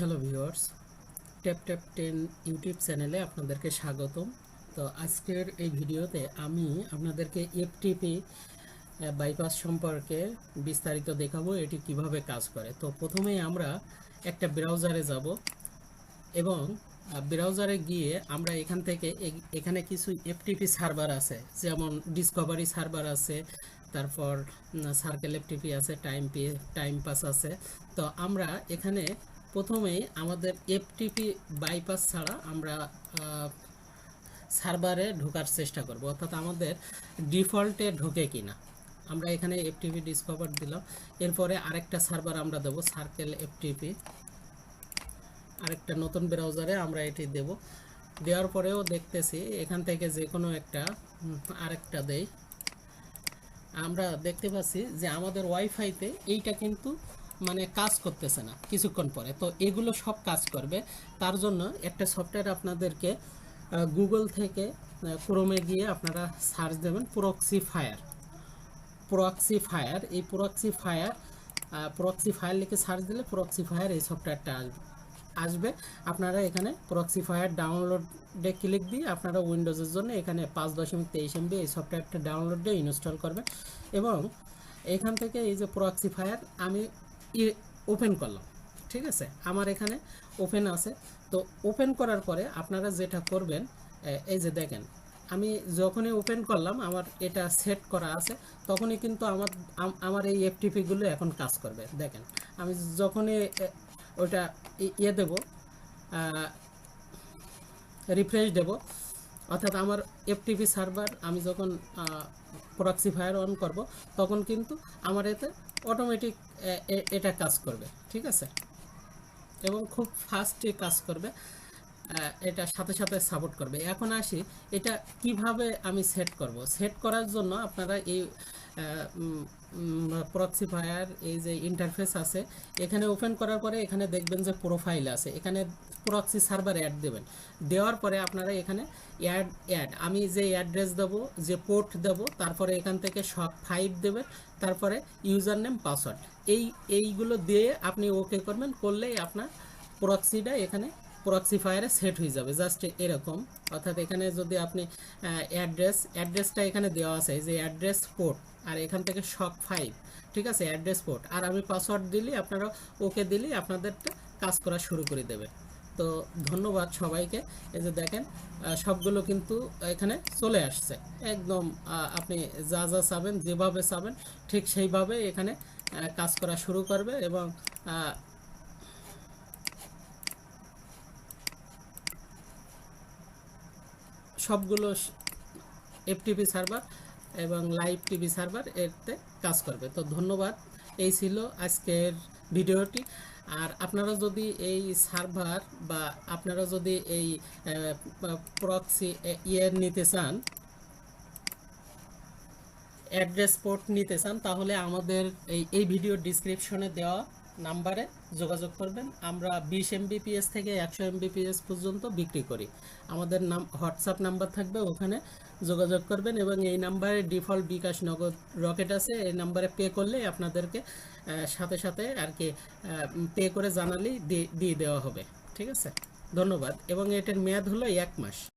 Hello viewers tap tap ten YouTube চ্যানেলে আপনাদেরকে স্বাগতম। তো আজকের এই ভিডিওতে আমি আপনাদেরকে এফটিপি বাইপাস সম্পর্কে বিস্তারিত দেখাবো, এটি কীভাবে কাজ করে। তো প্রথমেই আমরা একটা ব্রাউজারে যাব এবং ব্রাউজারে গিয়ে আমরা এখান থেকে এখানে কিছু এফটিপি সার্ভার আছে, যেমন ডিসকভারি সার্ভার আছে, তারপর সার্কেল এফটিপি আছে টাইম পি টাইম পাস আছে। তো আমরা এখানে প্রথমেই আমাদের এফটিপি বাইপাস ছাড়া আমরা সার্ভারে ঢোকার চেষ্টা করব। অর্থাৎ আমাদের ডিফল্টে ঢোকে কিনা। আমরা এখানে এফটিপি ডিসকভার দিলাম। এরপরে আরেকটা সার্ভার আমরা দেবো সার্কেল এফটিপি আরেকটা নতুন ব্রাউজারে আমরা এটি দেব। দেওয়ার পরেও দেখতেছি এখান থেকে যে কোনো একটা আরেকটা দেই। আমরা দেখতে পাচ্ছি যে আমাদের ওয়াইফাইতে এইটা কিন্তু মানে কাজ করতেছে না কিছুক্ষণ পরে। তো এগুলো সব কাজ করবে। তার জন্য একটা সফটওয়্যার আপনাদেরকে গুগল থেকে ক্রোমে গিয়ে আপনারা সার্চ দেবেন প্রক্সি ফায়ার প্রক্সি ফায়ার এই প্রক্সি ফায়ার প্রক্সি ফায়ার লিখে সার্চ দিলে প্রক্সি ফায়ার এই সফটওয়্যারটা আসবে আসবে। আপনারা এখানে প্রক্সি ফায়ার ডাউনলোডে ক্লিক দিয়ে আপনারা উইন্ডোজের জন্য এখানে পাঁচ দশমিক তেইশ এমবি এই সফটওয়্যারটা ডাউনলোড দিয়ে ইনস্টল করবেন। এবং এখান থেকে এই যে প্রক্সি ফায়ার আমি ওপেন করলাম, ঠিক আছে? আমার এখানে ওপেন আছে। তো ওপেন করার পরে আপনারা যেটা করবেন এই যে দেখেন, আমি যখনই ওপেন করলাম, আমার এটা সেট করা আছে, তখনই কিন্তু আমার, আম- আমার এই এফটিপিগুলো এখন কাজ করবে। দেখেন, আমি যখনই ওটা ইয়ে দেব রিফ্রেশ দেব অর্থাৎ আমার এফটিপি সার্ভার আমি যখন প্রক্সি ফায়ার অন করব, তখন কিন্তু আমার এতে অটোমেটিক এটা কাজ করবে, ঠিক আছে? এবং খুব ফাস্টে কাজ করবে এটা সাথে সাথে সাপোর্ট করবে। এখন আসি, এটা কীভাবে আমি সেট করব? সেট করার জন্য আপনারা এই প্রক্সি ফায়ার এই যে ইন্টারফেস আছে, এখানে ওপেন করার পরে এখানে দেখবেন যে প্রোফাইল আছে। এখানে প্রক্সি সার্ভার অ্যাড দেবেন। দেওয়ার পরে আপনারা এখানে অ্যাড অ্যাড আমি যে অ্যাড্রেস দেবো, যে পোর্ট দেবো, তারপরে এখান থেকে সব ফাইভ দেবেন, তারপরে ইউজার নেম পাসওয়ার্ড এই, এইগুলো দিয়ে আপনি ওকে করবেন, করলেই আপনার প্রক্সিটা এখানে প্রক্সি ফায়ারে সেট হয়ে যাবে জাস্ট এরকম। অর্থাৎ এখানে যদি আপনি অ্যাড্রেস অ্যাড্রেসটা এখানে দেওয়া আছে যে অ্যাড্রেস পোর্ট আর এখান থেকে শক ফাইভ ঠিক আছে? অ্যাড্রেস পোর্ট আর আমি পাসওয়ার্ড দিলে আপনারা ওকে দিলেই আপনাদেরটা কাজ করা শুরু করে দেবে। তো ধন্যবাদ সবাইকে। এই যে দেখেন সবগুলো কিন্তু এখানে চলে আসছে। একদম আপনি যা যা চাবেন, যেভাবে চাবেন, ঠিক সেইভাবে এখানে কাজ করা শুরু করবে এবং সবগুলো এফটিপি সার্ভার এবং লাইভ টিভি সার্ভার এতে কাজ করবে। তো ধন্যবাদ। এই ছিল আজকের ভিডিওটি। আর আপনারা যদি এই সার্ভার বা আপনারা যদি এই প্রক্সি ইয়ে নিতে চান অ্যাড্রেস পোর্ট নিতে চান, তাহলে আমাদের এই এই ভিডিও ডিসক্রিপশনে দেওয়া নাম্বারে যোগাযোগ করবেন। আমরা বিশ এমবিপিএস থেকে একশো এমবিপিএস পর্যন্ত বিক্রি করি। আমাদের নাম, হোয়াটসঅ্যাপ নাম্বার থাকবে ওখানে। যোগাযোগ করবেন এবং এই নাম্বারে ডিফল্ট বিকাশ নগদ রকেট আছে, এই নাম্বারে পে করলে আপনাদেরকে সাথে সাথে আর কি পে করে জানালেই দিয়ে দেওয়া হবে। ঠিক আছে? ধন্যবাদ। এবং এটার মেয়াদ হলো এক মাস।